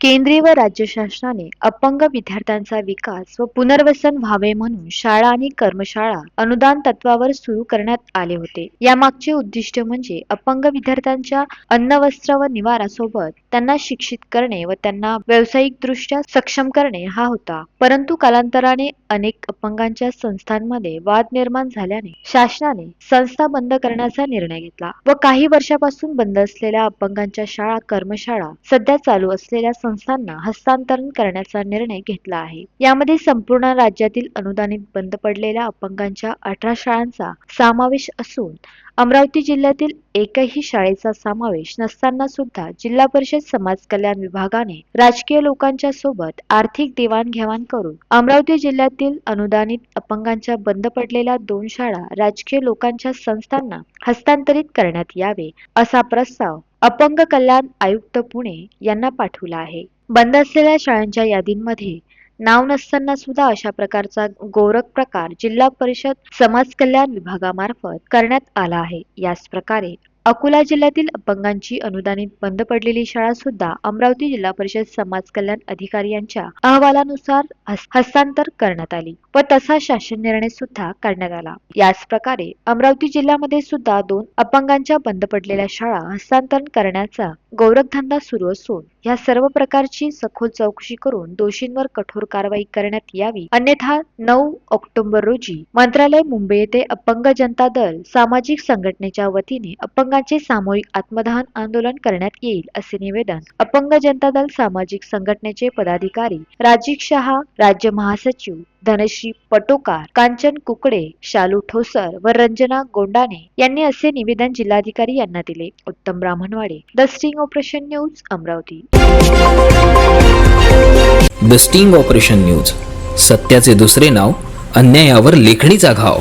केंद्रीय व राज्य शासनाने अपंग विद्यार्थ्यांचा विकास व पुनर्वसन व्हावे म्हणून शाळा आणि कर्मशाळा अनुदान तत्वावर सुरू करण्यात आले होते. यामागचे उद्दिष्ट म्हणजे अपंग विद्यार्थ्यांच्या अन्न वस्त्र व निवारा सोबत त्यांना शिक्षित करणे व त्यांना व्यावसायिक दृष्ट्या सक्षम करणे हा होता. परंतु कालांतराने अनेक अपंगांच्या संस्थांमध्ये वाद निर्माण झाल्याने शासनाने संस्था बंद करण्याचा निर्णय घेतला व काही वर्षापासून बंद असलेल्या अपंगांच्या शाळा कर्मशाळा सध्या चालू असलेल्या संस्थांना हस्तांतरण करण्याचा निर्णय घेतला आहे. यामध्ये संपूर्ण राज्यातील अनुदानित बंद पडलेल्या अपंगांच्या अठरा शाळांचा समावेश असून अमरावती जिल्ह्यातील एकही शाळेचा समावेश नसताना सुद्धा जिल्हा परिषद समाज कल्याण विभागाने राजकीय लोकांच्या सोबत आर्थिक देवाणघेवाण करून अमरावती जिल्ह्यातील अनुदानित अपंगांच्या बंद पडलेल्या दोन शाळा राजकीय लोकांच्या संस्थांना हस्तांतरित करण्यात यावे असा प्रस्ताव अपंग कल्याण आयुक्त पुणे यांना पाठवला आहे. बंद असलेल्या शाळांच्या यादींमध्ये नाव नसताना सुद्धा अशा प्रकारचा गोरख प्रकार जिल्हा परिषद समाज कल्याण विभागामार्फत करण्यात आला आहे. याच प्रकारे अकोला जिल्ह्यातील अपंगांची अनुदानित बंद पडलेली शाळा सुद्धा अमरावती जिल्हा परिषद समाज कल्याण अधिकारी यांच्या अहवालानुसार हस्तांतर करण्यात आली व तसा शासन निर्णय सुद्धा काढण्यात आला. याच प्रकारे अमरावती जिल्ह्यामध्ये सुद्धा दोन अपंगांच्या बंद पडलेल्या शाळा हस्तांतरण करण्याचा गौरखधंदा सुरू असून या सर्व प्रकारची सखोल चौकशी करून दोषींवर कठोर कारवाई करण्यात यावी. अन्यथा नऊ ऑक्टोबर रोजी मंत्रालय मुंबई येथे अपंग जनता दल सामाजिक संघटनेच्या वतीने अपंग अपंगांचे सामूहिक आत्मदहन आंदोलन करण्यात येईल असे निवेदन अपंग जनता दल सामाजिक संघटनेचे पदाधिकारी राजीव शहा राज्य महासचिव धनश्री पटोकार कांचन कुकडे शालू ठोसर व रंजना गोंडाने यांनी असे निवेदन जिल्हाधिकारी यांना दिले. Uttam Brahmanwade the sting operation news Amravati. The sting operation news सत्याचे दुसरे नाव अन्यायावर लेखणीचा घाव.